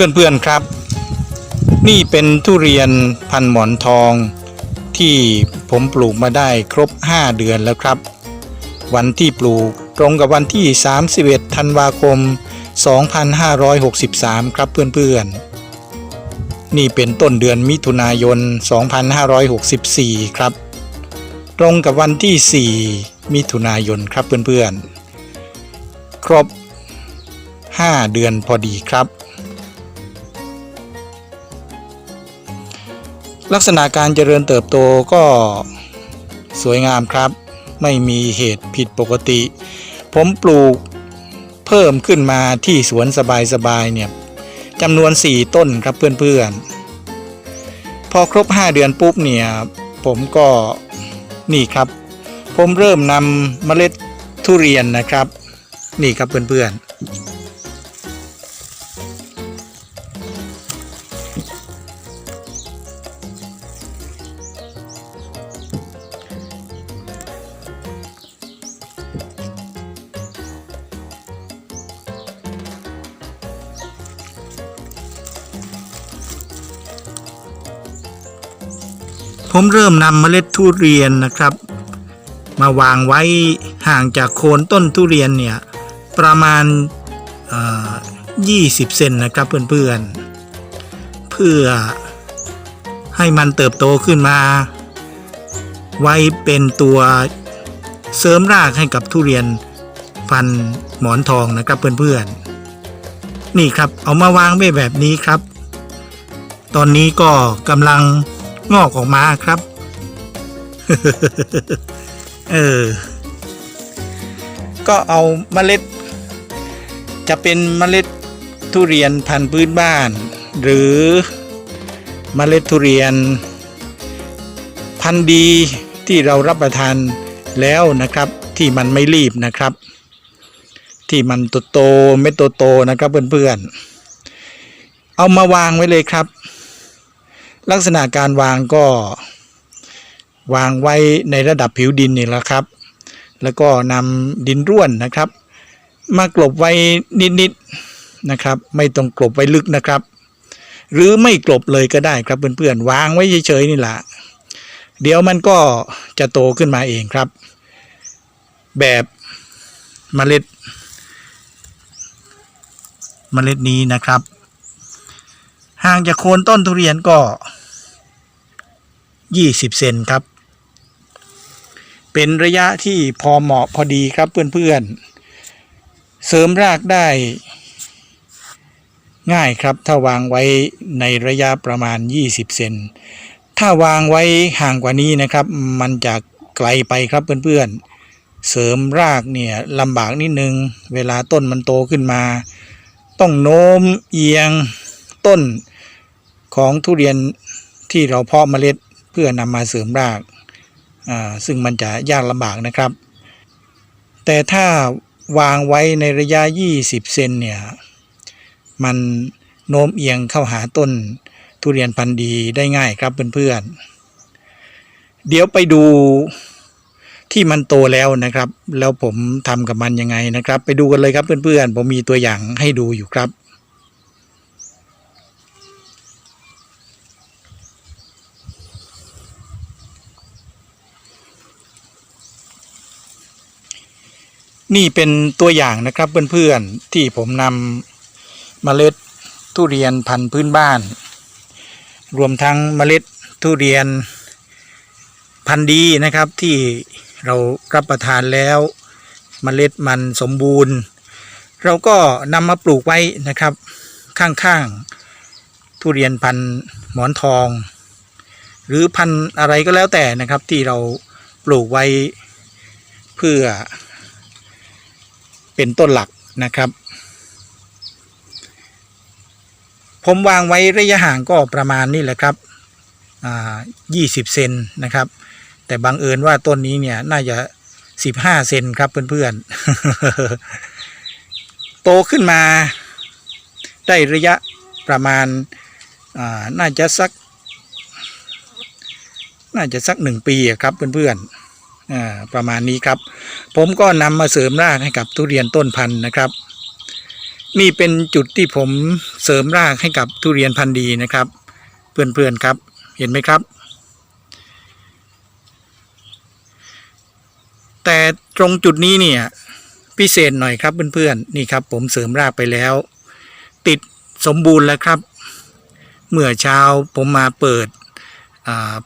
เพื่อนๆครับ นี่เป็นทุเรียนพันหมอนทอง ที่ผมปลูกมาได้ครบ 5 เดือนแล้วครับ วันที่ปลูกตรงกับวันที่ 31 ธันวาคม 2563 ครับเพื่อนๆ นี่เป็นต้นเดือนมิถุนายน 2564 ครับ ตรงกับวันที่ 4 มิถุนายนครับเพื่อนๆ ครบ 5 เดือนพอดีครับ ลักษณะการเจริญเติบโตก็สวยงามครับ ไม่มีเหตุผิดปกติ ผมปลูกเพิ่มขึ้นมาที่สวนสบายๆเนี่ยจำนวน 4 ต้นครับเพื่อนๆ พอครบ 5 เดือนปุ๊บเนี่ยผมก็นี่ครับ ผมเริ่มนำเมล็ดทุเรียนนะครับ นี่ครับเพื่อนๆ ผมเริ่มนำเมล็ดทุเรียนนะครับ มาวางไว้ห่างจากโคนต้นทุเรียนเนี่ยประมาณเอ่อ20 เซนนะครับเพื่อนๆ เพื่อให้มันเติบโตขึ้นมา ไว้เป็นตัวเสริมรากให้กับทุเรียนพันหมอนทองนะครับเพื่อนๆ นี่ครับเอามาวางไว้แบบนี้ครับ ตอนนี้ก็กำลัง งอกออกมาครับ เออ ก็เอาเมล็ด จะเป็นเมล็ดทุเรียนพันธุ์พื้นบ้าน หรือเมล็ดทุเรียน พันธุ์ดีที่เรารับประทานแล้วนะครับ ที่มันไม่รีบนะครับ ที่มันโตโตเม็ดโตๆนะครับเพื่อนๆเอามาวางไว้เลยครับ ลักษณะการวางก็วางไว้ในระดับผิวดินนี่แหละครับ แล้วก็นำดินร่วนนะครับ มากลบไว้นิดๆนะครับ ไม่ต้องกลบไว้ลึกนะครับ หรือไม่กลบเลยก็ได้ครับเพื่อนๆวางไว้เฉยๆนี่แหละเดี๋ยวมันก็จะโตขึ้นมาเองครับ แบบเมล็ด เมล็ดนี้นะครับ ห่างจากโคนต้นทุเรียนก็ 20 เซนครับ เป็นระยะที่พอเหมาะพอดีครับเพื่อนๆ เสริมรากได้ง่ายครับ ถ้าวางไว้ในระยะประมาณ 20 เซน ถ้าวางไว้ห่างกว่านี้นะครับ มันจะไกลไปครับเพื่อนๆ เสริมรากเนี่ยลำบากนิดนึง เวลาต้นมันโตขึ้นมา ต้องโน้มเอียงต้นของทุเรียนที่เราเพาะเมล็ด เพื่อนำมาเสริมรากอ่าซึ่งมันจะยากลำบากนะครับ แต่ถ้าวางไว้ในระยะ 20 เซนเนี่ยมันโน้มเอียงเข้าหาต้นทุเรียนพันธุ์ดีได้ง่ายครับเพื่อนๆ เดี๋ยวไปดูที่มันโตแล้วนะครับ แล้วผมทำกับมันยังไงนะครับ ไปดูกันเลยครับเพื่อนๆ ผมมีตัวอย่างให้ดูอยู่ครับ นี่เป็นตัวอย่างนะครับเพื่อนๆที่ผมนำเมล็ดทุเรียนพันธุ์พื้นบ้าน รวมทั้งเมล็ดทุเรียนพันธุ์ดีนะครับที่เรารับประทานแล้วเมล็ดมันสมบูรณ์ เราก็นำมาปลูกไว้นะครับ ข้างๆทุเรียนพันธุ์หมอนทอง หรือพันธุ์อะไรก็แล้วแต่นะครับที่เราปลูกไว้เพื่อ เป็นต้นหลักนะครับ ผมวางไว้ระยะห่างก็ประมาณนี่แหละครับอ่า20เซนนะครับ แต่บังเอิญว่าต้นนี้เนี่ยน่าจะ15เซนครับเพื่อนๆ โตขึ้นมาได้ระยะประมาณน่าจะสัก น่าจะสักหนึ่งปีครับเพื่อนๆ อ่าประมาณนี้ครับ ผมก็นำมาเสริมรากให้กับทุเรียนต้นพันธุ์นะครับ นี่เป็นจุดที่ผมเสริมรากให้กับทุเรียนพันธุ์ดีนะครับ เพื่อนๆครับ เห็นไหมครับ แต่ตรงจุดนี้เนี่ยพิเศษหน่อยครับเพื่อนๆนี่ครับ ผมเสริมรากไปแล้ว ติดสมบูรณ์แล้วครับ เมื่อเช้าผมมาเปิด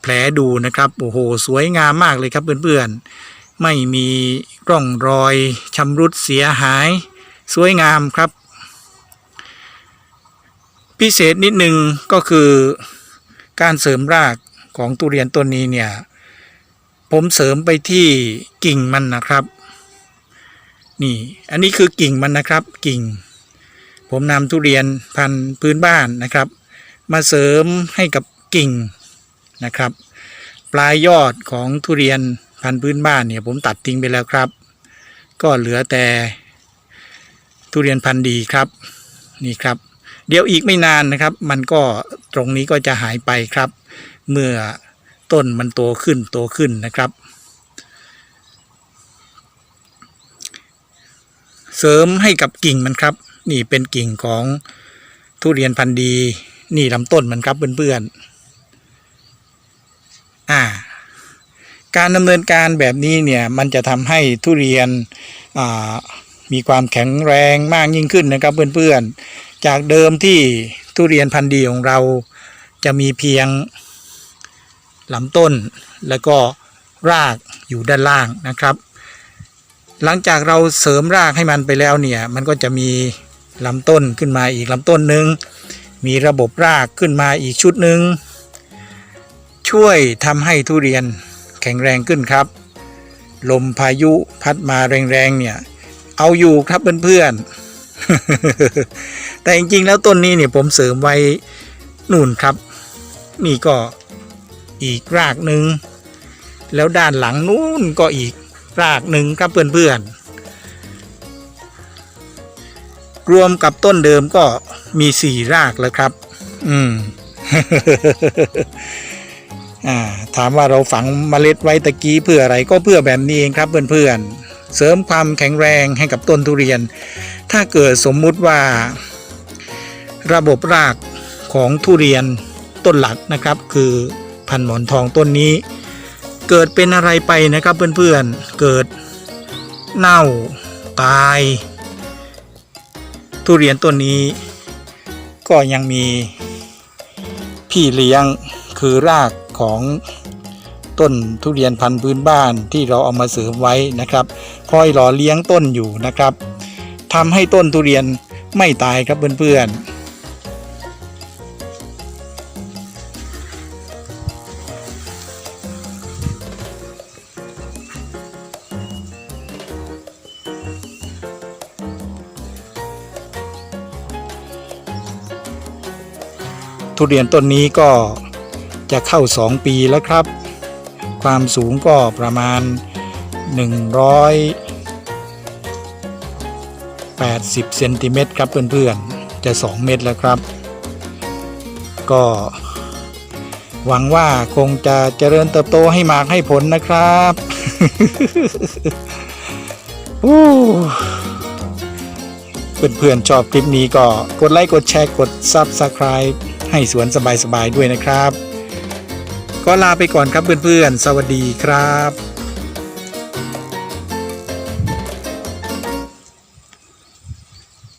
แผลดูนะครับโอ้โหสวยงามมากเลยครับเพื่อนๆ ไม่มีร่องรอยชำรุดเสียหาย สวยงามครับ พิเศษนิดนึงก็คือการเสริมรากของตุเรียนต้นนี้เนี่ย ผมเสริมไปที่กิ่งมันนะครับนี่อันนี้คือกิ่งมันนะครับกิ่ง ผมนำทุเรียนพันธุ์พื้นบ้านนะครับ มาเสริมให้กับกิ่ง นะครับ ปลายยอดของทุเรียนพันธุ์พื้นบ้านเนี่ยผมตัดทิ้งไปแล้วครับ ก็เหลือแต่ทุเรียนพันธุ์ดีครับนี่ครับ เดี๋ยวอีกไม่นานนะครับ มันก็ตรงนี้ก็จะหายไปครับ เมื่อต้นมันโตขึ้นโตขึ้นนะครับ เสริมให้กับกิ่งมันครับ นี่เป็นกิ่งของทุเรียนพันธุ์ดี นี่ลำต้นมันครับเพื่อนๆอ่า การดำเนินการแบบนี้เนี่ยมันจะทำให้ทุเรียนมีความแข็งแรงมากยิ่งขึ้นนะครับเพื่อนๆ จากเดิมที่ทุเรียนพันธุ์ดีของเราจะมีเพียงลำต้นแล้วก็รากอยู่ด้านล่างนะครับ หลังจากเราเสริมรากให้มันไปแล้วเนี่ยมันก็จะมีลำต้นขึ้นมาอีกลำต้นหนึ่งมีระบบรากขึ้นมาอีกชุดหนึ่งช่วยทำให้ทุเรียน แข็งแรงขึ้นครับ ลมพายุพัดมาแรงๆเนี่ย เอาอยู่ครับเพื่อนๆแต่จริงๆแล้วต้นนี้เนี่ยผมเสริมไว้นู่นครับ นี่ก็อีกรากหนึ่งแล้วด้านหลังนู้นก็อีกรากหนึ่งครับเพื่อนๆ รวมกับต้นเดิมก็มีสี่รากแล้วครับ อืมอ่า ถามว่าเราฝังเมล็ดไว้ตะกี้เพื่ออะไรก็เพื่อแบบนี้เองครับเพื่อนๆ เสริมความแข็งแรงให้กับต้นทุเรียน ถ้าเกิดสมมุติว่า ระบบรากของทุเรียนต้นหลักนะครับ คือพันหมอนทองต้นนี้ เกิดเป็นอะไรไปนะครับเพื่อนๆ เกิดเน่าตาย ทุเรียนต้นนี้ ก็ยังมีพี่เลี้ยงคือราก ของต้นทุเรียนพันธุ์พื้นบ้านที่เราเอามาเสริมไว้นะครับคอยหล่อเลี้ยงต้นอยู่นะครับทำให้ต้นทุเรียนไม่ตายครับเพื่อนๆทุเรียนต้นนี้ก็ จะเข้า 2 ปีแล้วครับ ความสูงก็ประมาณ 180เซนติเมตรครับเพื่อนๆ จะ 2 เมตรแล้วครับ ก็ หวังว่าคงจะเจริญเติบโตให้มากให้ผลนะครับอู้เพื่อนๆชอบคลิปนี้ก็กดไลค์ กดแชร์ กด Subscribe ให้สวนสบาย ๆ ด้วยนะครับ ก็ลาไปก่อนครับเพื่อนๆ สวัสดีครับ